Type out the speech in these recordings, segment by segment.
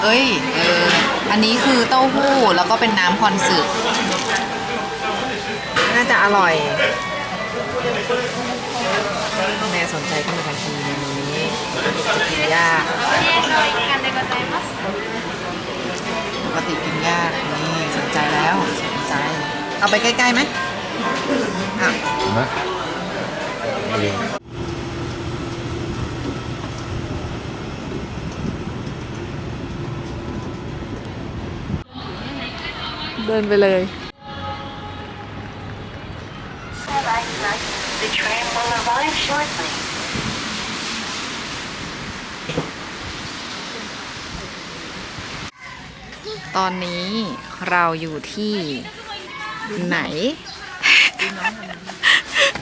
เหรอเอ้ยเอออันนี้คือเต้าหู้แล้วก็เป็นน้ำคอนสึน่าจะอร่อยแม่สนใจขึ้นมาทันทีเมนูนี้จะกินยากปกติกินยากนี่สนใจแล้วสนใจ เอาไปใกล้ๆไหมอะ นะ เองเดินไปเลย The train will arrive shortly. ตอนนี้เราอยู่ที่ไหน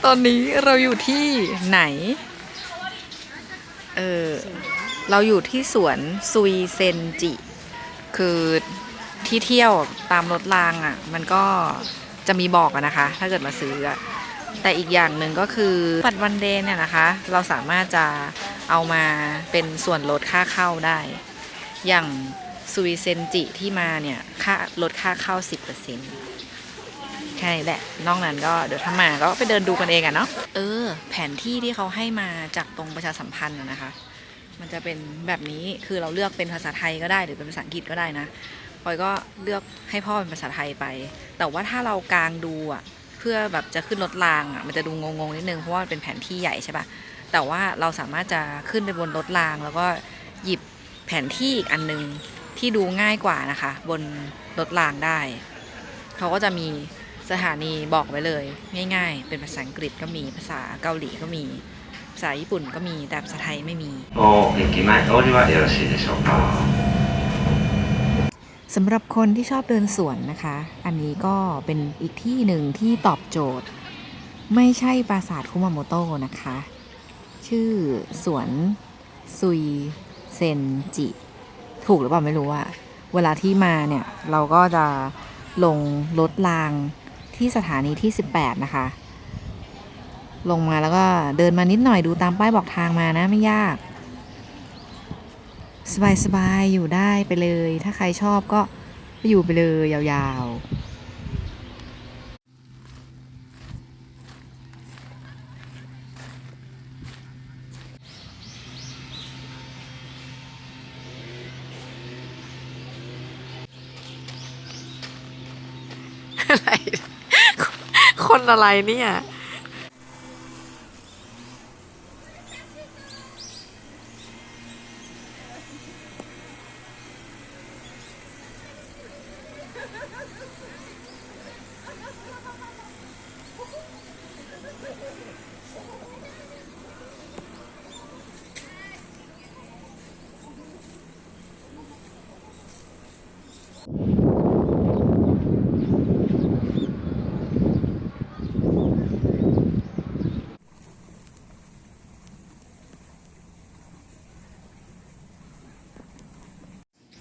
ตอนนี้เราอยู่ที่ไหน เออ เราอยู่ที่สวนซุยเซนจิ คือ ที่เที่ยวตามรถรางอะ่ะ มันก็จะมีบอกอะนะคะ ถ้าเกิดมาซื้ออะแต่อีกอย่างหนึ่งก็คือบัตรวันเดย์เนี่ยนะคะ เราสามารถจะเอามาเป็นส่วนลดค่าเข้าได้ อย่างซุยเซนจิที่มาเนี่ยค่าลดค่าเข้า 10%แค่นี้แหละ นอกนั้นก็เดี๋ยวถ้ามาก็ไปเดินดูกันเองอะเนาะเออ แผนที่ที่เขาให้มาจากตรงประชาสัมพันธ์นะคะ มันจะเป็นแบบนี้คือเราเลือกเป็นภาษาไทยก็ได้หรือเป็นภาษาอังกฤษก็ได้นะ พลอยก็เลือกให้พ่อเป็นภาษาไทยไป แต่ว่าถ้าเรากางดูอะเพื่อแบบจะขึ้นรถรางอะมันจะดูงงๆนิดนึงเพราะว่าเป็นแผนที่ใหญ่ใช่ปะแต่ว่าเราสามารถจะขึ้นไปบนรถราง แล้วก็หยิบแผนที่อีกอันนึงที่ดูง่ายกว่านะคะ บนรถรางได้ เขาก็จะมีสถานีบอกไว้เลย ง่ายๆ เป็นภาษาอังกฤษก็มีภาษาเกาหลีก็มีภาษาญี่ปุ่นก็มีแต่ภาษาไทยไม่มีโอเคกี่ไม้โอริวะเอรชิเดชอ สำหรับคนที่ชอบเดินสวนนะคะ อันนี้ก็เป็นอีกที่หนึ่งที่ตอบโจทย์ ไม่ใช่ปราสาทคุมาโมโตะนะคะ ชื่อสวนซุยเซนจิ ถูกหรือเปล่าไม่รู้อะเวลาที่มาเนี่ย เราก็จะลงรถรางที่สถานีที่ 18 นะคะ ลงมาแล้วก็เดินมานิดหน่อยดูตามป้ายบอกทางมานะไม่ยาก สบายๆอยู่ได้ไปเลย ถ้าใครชอบก็ไปอยู่ไปเลยยาวๆอะไร คนอะไรเนี่ย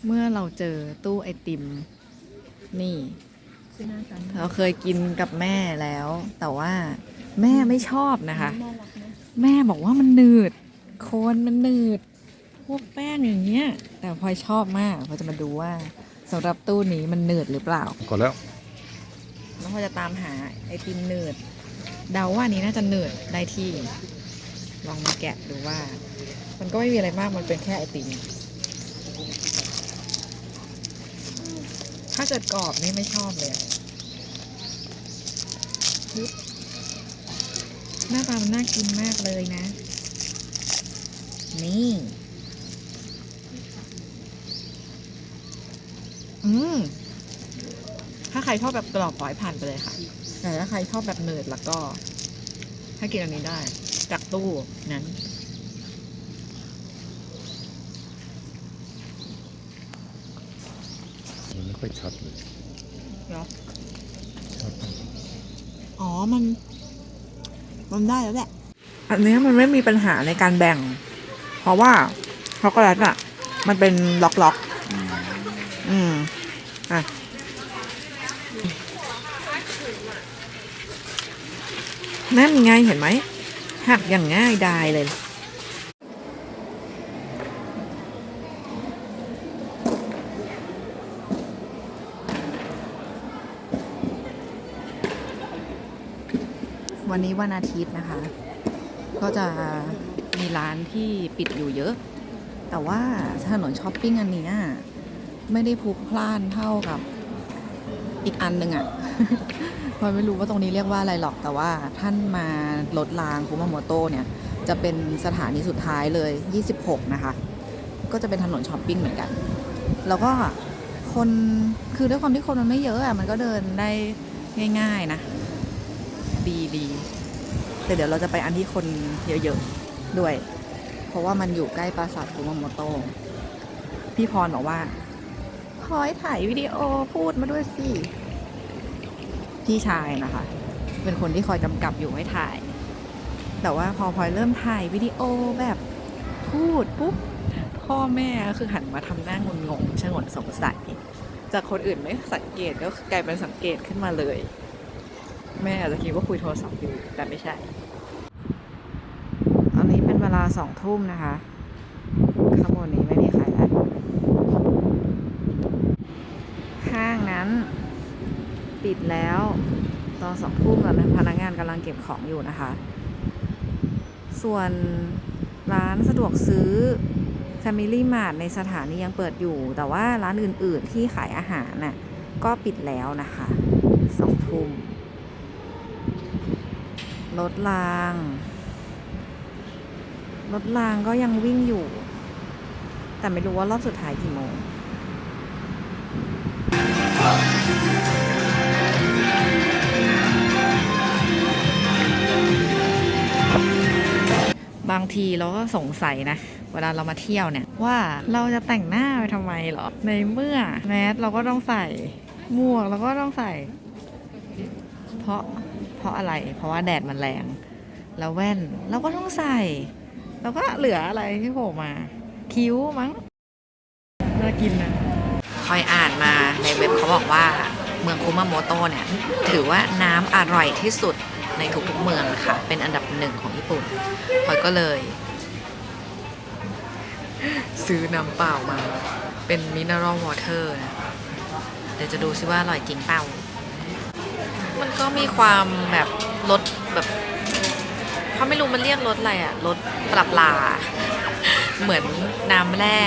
เมื่อเราเจอตู้ไอติม นี่เราเคยกินกับแม่แล้ว แต่ว่าแม่ไม่ชอบนะคะน่ารักนะแม่บอกว่ามันหนืด โคนมันหนืด พวกแป้งอย่างเงี้ย แต่พลอยชอบมากพลอยจะมาดูว่าสำหรับตู้นี้มันเนืดหรือเปล่าก่อนแล้วแล้วพลอยจะตามหาไอติมเนืดเดาว่าอันนี้น่าจะเนืดได้ที่ ลองมาแกะดูว่า มันก็ไม่มีอะไรมากมันเป็นแค่ไอติม ถ้าเกิดกรอบนี่ไม่ชอบเลยหน้าตามันน่ากินมากเลยนะ นี่ อืม ถ้าใครชอบแบบกรอบปล่อยผ่านไปเลยค่ะ แต่ถ้าใครชอบแบบเนิร์ดแล้วก็ให้กินอันนี้ได้ จากตู้นั้น มันไม่ ค่อยชัดเลยเนาะชัดอ๋อมัน มันได้แล้วแหละ อันนี้มันไม่มีปัญหาในการแบ่ง เพราะว่าช็อกโกแลตอะ มันเป็นล็อกล็อกๆอืมอะนั่นไงเห็นไหมหักอย่างง่ายดายเลย วันนี้วันอาทิตย์นะคะ ก็จะมีร้านที่ปิดอยู่เยอะ แต่ว่าถนนช้อปปิ้งอันนี้ไม่ได้พลุกพล่านเท่ากับอีกอันหนึ่งอะ่ะพอยไม่รู้ว่าตรงนี้เรียกว่าอะไรหรอกแต่ว่าท่านมาลดรางคุมาโมโตเนี่ย จะเป็นสถานีสุดท้ายเลย 26 นะคะ ก็จะเป็นถนนช้อปปิ้งเหมือนกัน แล้วก็คนคือด้วยความที่คนมันไม่เยอะอะ่ะมันก็เดินได้ง่าย ๆ นะ ดีดีแต่เดี๋ยวเราจะไปอันที่คนเยอะๆด้วย เพราะว่ามันอยู่ใกล้ปราสาทคุมาโมโตพี่พรบอกว่าพอยถ่ายวิดีโอพูดมาด้วยสิ พี่ชายนะคะ เป็นคนที่คอยกำกับอยู่ให้ถ่าย แต่ว่าพอพลอยเริ่มถ่ายวิดีโอแบบพูดปุ๊บพ่อแม่ก็คือหันมาทำหน้างงงๆชงนสงสัยจากคนอื่นไม่สังเกตก็กลายเป็นสังเกตขึ้นมาเลย แม่อาจจะคิดว่าคุยโทรศัพท์อยู่แต่ไม่ใช่ ตอนนี้เป็นเวลาสองทุ่มนะคะข้างบนนี้ไม่มีใครแล้วห้างนั้นปิดแล้ว ตอนสองทุ่มแล้วพนักงานกำลังเก็บของอยู่นะคะ ส่วนร้านสะดวกซื้อ Family Mart ในสถานียังเปิดอยู่ แต่ว่าร้านอื่น ๆ ที่ขายอาหารน่ะก็ปิดแล้วนะคะสองทุ่ม รถราง รถรางก็ยังวิ่งอยู่ แต่ไม่รู้ว่ารอบสุดท้ายกี่โมงบางทีเราก็สงสัยนะ เวลาเรามาเที่ยวเนี่ย ว่าเราจะแต่งหน้าไปทำไมหรอ ในเมื่อแมสเราก็ต้องใส่หมวกเราก็ต้องใส่ เพราะเพราะอะไร เพราะว่าแดดมันแรง แล้วแว่นเราก็ต้องใส่แล้วก็เหลืออะไรที่โผล่มา คิ้วมั้งน่ากินนะคอยอ่านมาในเว็บเขาบอกว่าเมืองคุมาโมโตเนี่ย ถือว่าน้ำอร่อยที่สุดในทุกๆเมืองค่ะ เป็นอันดับหนึ่งของญี่ปุ่นพอยก็เลย ซื้อน้ำเปล่ามา เป็นมิน e ร a l วอเตอร์นะ เดี๋ยวจะดูซิว่าอร่อยจริงเปล่า มันก็มีความแบบรสแบบเขาไม่รู้มันเรียกรสอะไรอะรสปรับลา เหมือนน้ำแร่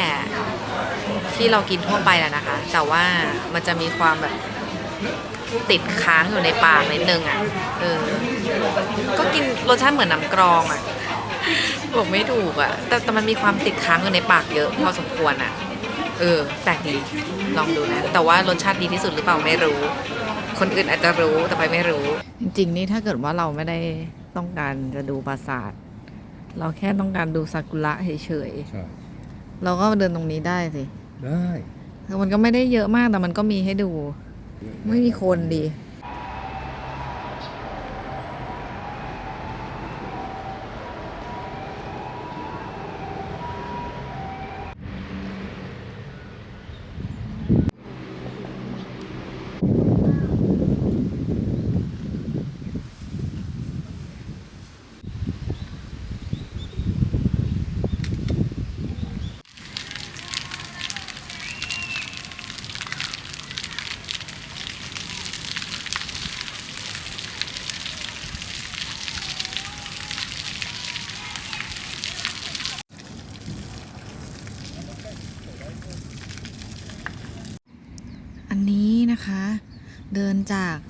ที่เรากินทั่วไปแหละนะคะ แต่ว่ามันจะมีความแบบติดค้างอยู่ในปากนิดนึงอะเออ ก็กินรสชาติเหมือนน้ำกรองอะบอกไม่ถูกอะแต่แต่มันมีความติดค้างอยู่ในปากเยอะพอสมควรอะ เออแปลกดีลองดูนะ แต่ว่ารสชาติดีที่สุดหรือเปล่าไม่รู้ คนอื่นอาจจะรู้แต่ไปไม่รู้ จริงๆนี่ถ้าเกิดว่าเราไม่ได้ต้องการจะดูปราสาท เราแค่ต้องการดูซากุระเฉยใช่ๆเราก็เดินตรงนี้ได้สิได้คือมันก็ไม่ได้เยอะมากแต่มันก็มีให้ดู ไม่มีคนดี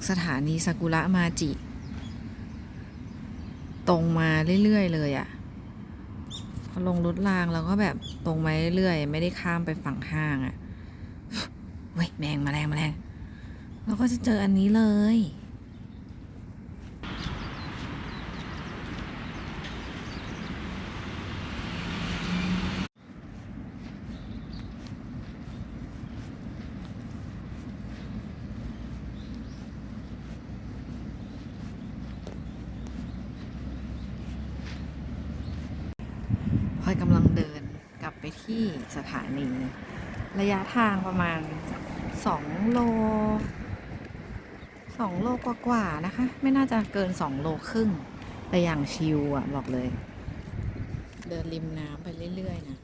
สถานีซากุระมาจิ ตรงมาเรื่อยๆเลยอะ่ะพอลงรถรางแล้วก็แบบตรงมาเรื่อยๆไม่ได้ข้ามไปฝั่งห้างอะ่ะเว้ยแมงแมลงแมลงเราก็จะเจออันนี้เลย อยกำลังเดินกลับไปที่สถานี ระยะทางประมาณ 2 โล 2 โลกว่าๆนะคะ ไม่น่าจะเกิน 2 โลครึ่ง แต่อย่างชิลอะบอกเลย เดินริมน้ำไปเรื่อย ๆ นะ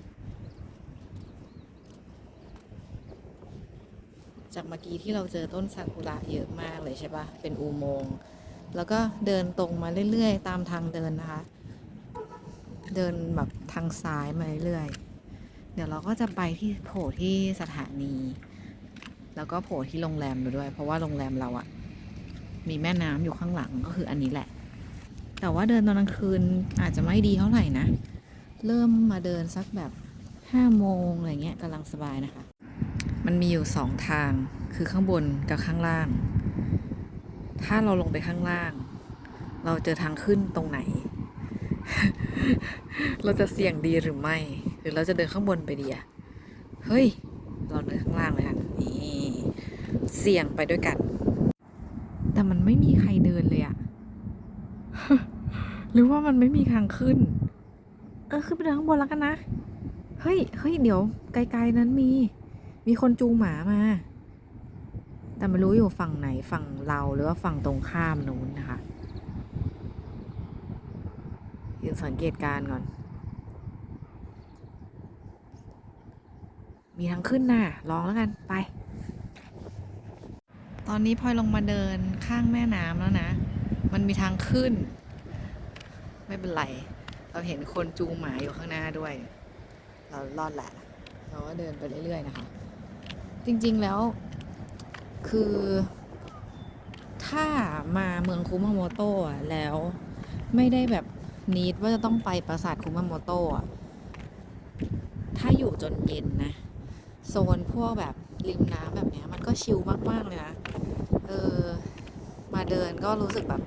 จากเมื่อกี้ที่เราเจอต้นซากุระเยอะมากเลยใช่ปะเป็นอุโมงค์แล้วก็เดินตรงมาเรื่อย ๆ ตามทางเดินนะคะ เดินแบบทางซ้ายมาเรื่อยๆ เดี๋ยวเราก็จะไปที่โผล่ที่สถานี แล้วก็โผล่ที่โรงแรมเราด้วย เพราะว่าโรงแรมเราอะมีแม่น้ำอยู่ข้างหลังก็คืออันนี้แหละ แต่ว่าเดินตอนกลางคืนอาจจะไม่ดีเท่าไหร่นะ เริ่มมาเดินสักแบบห้าโมงอะไรเงี้ยกำลังสบายนะคะ มันมีอยู่สองทางคือข้างบนกับข้างล่าง ถ้าเราลงไปข้างล่าง เราเจอทางขึ้นตรงไหน เราจะเสี่ยงดีหรือไม่ หรือเราจะเดินข้างบนไปดีอะเฮ้ย เราเดินข้างล่างเลยค่ะนี่เสี่ยงไปด้วยกัน แต่มันไม่มีใครเดินเลยอะหรือว่ามันไม่มีทางขึ้น เออขึ้นไปเดินข้างบนแล้วกันนะ เฮ้ยเฮ้ยเดี๋ยว ไกลๆนั้นมี มีคนจูงหมามาแต่ไม่รู้อยู่ฝั่งไหนฝั่งเราหรือว่าฝั่งตรงข้ามนู้นนะคะ ยืนสังเกตการณ์ก่อน มีทางขึ้นน่ะลองแล้วกันไป ตอนนี้พลอยลงมาเดินข้างแม่น้ำแล้วนะ มันมีทางขึ้น ไม่เป็นไร เราเห็นคนจูงหมาอยู่ข้างหน้าด้วย เรารอดแหละ เราก็เดินไปเรื่อยๆนะคะ จริงๆแล้วคือถ้ามาเมืองคุมาโมโตะแล้วไม่ได้แบบ นีดว่าจะต้องไปปราสาทคุมาโมโตะอะถ้าอยู่จนเย็นนะโซนพวกแบบริมน้ำแบบเนี้ย มันก็ชิลมาก ๆ เลยนะ เออ มาเดินก็รู้สึกแบบ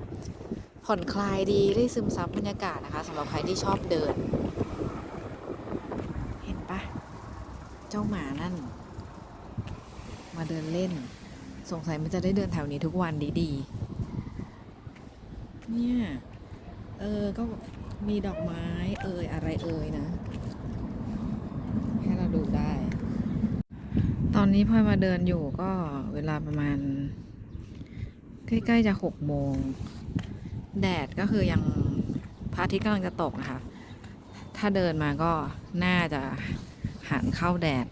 ผ่อนคลายดีได้ซึมซับบรรยากาศนะคะสำหรับใครที่ชอบเดิน เห็นปะเจ้าหมานั่น มาเดินเล่น สงสัยมันจะได้เดินแถวนี้ทุกวันดี ๆ เนี่ย เออ ก็มีดอกไม้เอ่ยอะไรเอ่ยนะ ให้เราดูได้ ตอนนี้พลอยมาเดินอยู่ก็เวลาประมาณ ใกล้ๆจะหกโมง แดดก็คือยังพระอาทิตย์กำลังจะตกนะคะ ถ้าเดินมาก็น่าจะหันเข้าแดด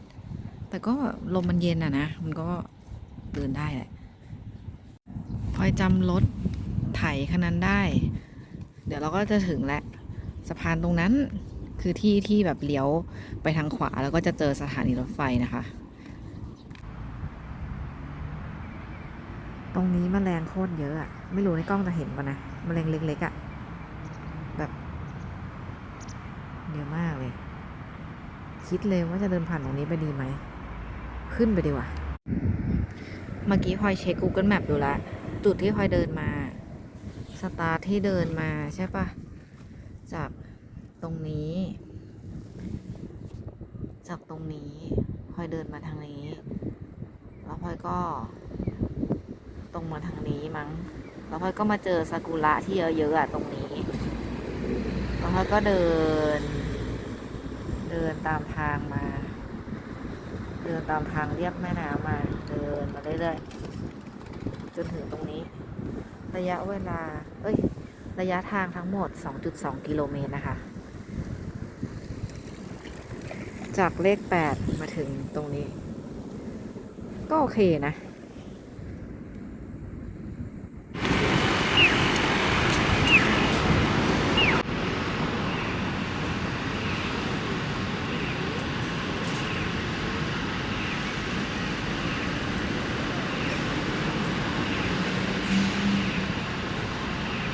แต่ก็ลมมันเย็นอะนะ มันก็เดินได้แหละพลอยจำรถไถคันนั้นได้ เดี๋ยวเราก็จะถึงแล้วสะพานตรงนั้นคือที่ที่แบบเลี้ยวไปทางขวาแล้วก็จะเจอสถานีรถไฟนะคะ ตรงนี้มแมลงโคตรเยอะอะไม่รู้ในกล้องจะเห็นปะนะมแมลงเล็กๆอะแบบเยอะมากเลย คิดเลยว่าจะเดินผ่านตรงนี้ไปดีไหม ขึ้นไปดีกว่า เมื่อกี้พลอยเช็ค Google Map ดูละ จุดที่พลอยเดินมา สตาร์ทที่เดินมาใช่ปะจากตรงนี้ จากตรงนี้พลอยเดินมาทางนี้ แล้วพลอยก็ ตรงมาทางนี้มั้งแล้วพลอยก็มาเจอซากุระที่เยอะๆอะตรงนี้แล้วพลอยก็เดิน เดินตามทางมา เดินตามทางเรียบแม่น้ำมา เดินมาเรื่อยๆจนถึงตรงนี้ ระยะเวลา เอ้ย ระยะทางทั้งหมด 2.2 กิโลเมตรนะคะ จากเลข 8 มาถึงตรงนี้ ก็โอเคนะ